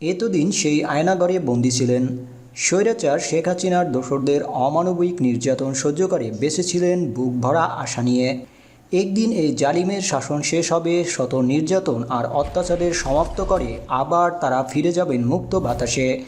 এতদিন সেই আয়নাগরে বন্দী ছিলেন। স্বৈরাচার শেখ হাসিনার দোসরদের অমানবিক নির্যাতন সহ্য করে বেঁচেছিলেন বুক ভরা আশা নিয়ে। একদিন এই জালিমের শাসন শেষ হবে, শত নির্যাতন আর অত্যাচারের সমাপ্ত করে আবার তারা ফিরে যাবেন মুক্ত বাতাসে।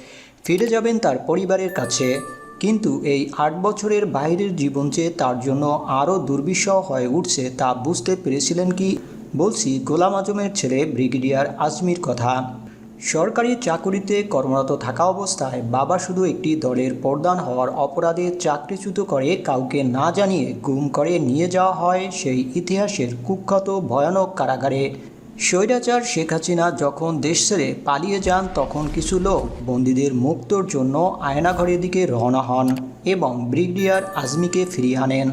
ফিরে যাবেন তার পরিবারের কাছে। কিন্তু এই আট বছরের বাইরের জীবন চেয়ে তার জন্য আরও দুর্বিষহ হয়ে উঠছে তা বুঝতে পেরেছিলেন কি? বলছি গোলাম আজমের ছেলে ব্রিগেডিয়ার আজমির কথা। সরকারি চাকুরিতে কর্মরত থাকা অবস্থায় বাবা শুধু একটি দলের প্রধান হওয়ার অপরাধে চাকরিচ্যুত করে কাউকে না জানিয়ে গুম করে নিয়ে যাওয়া হয় সেই ইতিহাসের কুখ্যাত ভয়ানক কারাগারে। স্বৈরাচার শেখ হাসিনা যখন দেশ ছেড়ে পালিয়ে যান, তখন কিছু লোক বন্দীদের মুক্তর জন্য আয়নাঘরের দিকে রওনা হন এবং ব্রিগেডিয়ার আজমিকে ফিরিয়ে আনেন।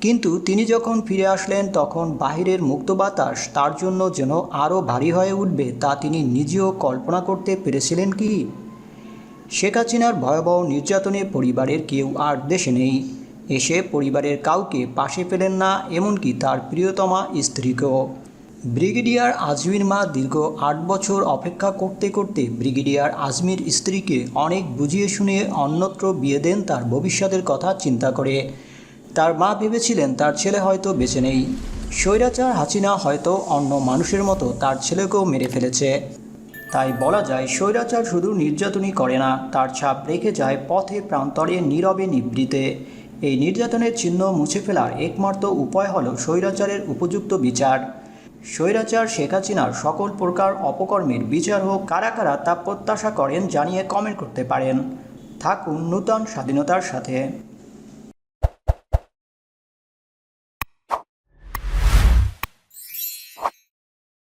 কিন্তু তিনি যখন ফিরে আসলেন, তখন বাহিরের মুক্ত বাতাস তার জন্য যেন আরও ভারী হয়ে উঠবে তা তিনি নিজেও কল্পনা করতে পেরেছিলেন কি? শেখ হাসিনার ভয়াবহ নির্যাতনে পরিবারের কেউ আর দেশে নেই। এসে পরিবারের কাউকে পাশে পেলেন না, এমনকি তার প্রিয়তমা স্ত্রীকেও। ব্রিগেডিয়ার আজমির মা দীর্ঘ আট বছর অপেক্ষা করতে করতে ব্রিগেডিয়ার আজমির স্ত্রীকে অনেক বুঝিয়ে শুনে অন্যত্র বিয়ে দেন তার ভবিষ্যতের কথা চিন্তা করে। তার মা ভেবেছিলেন তার ছেলে হয়তো বেঁচে নেই। স্বৈরাচার হাসিনা হয়তো অন্য মানুষের মতো তার ছেলেকেও মেরে ফেলেছে। তাই বলা যায়, স্বৈরাচার শুধু নির্যাতনই করে না, তার ছাপ রেখে যায় পথে প্রান্তরে নীরবে নিবৃতে। এই নির্যাতনের চিহ্ন মুছে ফেলার একমাত্র উপায় হল স্বৈরাচারের উপযুক্ত বিচার। স্বৈরাচার শেখ হাসিনার সকল প্রকার অপকর্মের বিচার হোক কারা কারা তা প্রত্যাশা করেন জানিয়ে কমেন্ট করতে পারেন। থাকুন নূতন স্বাধীনতার সাথে।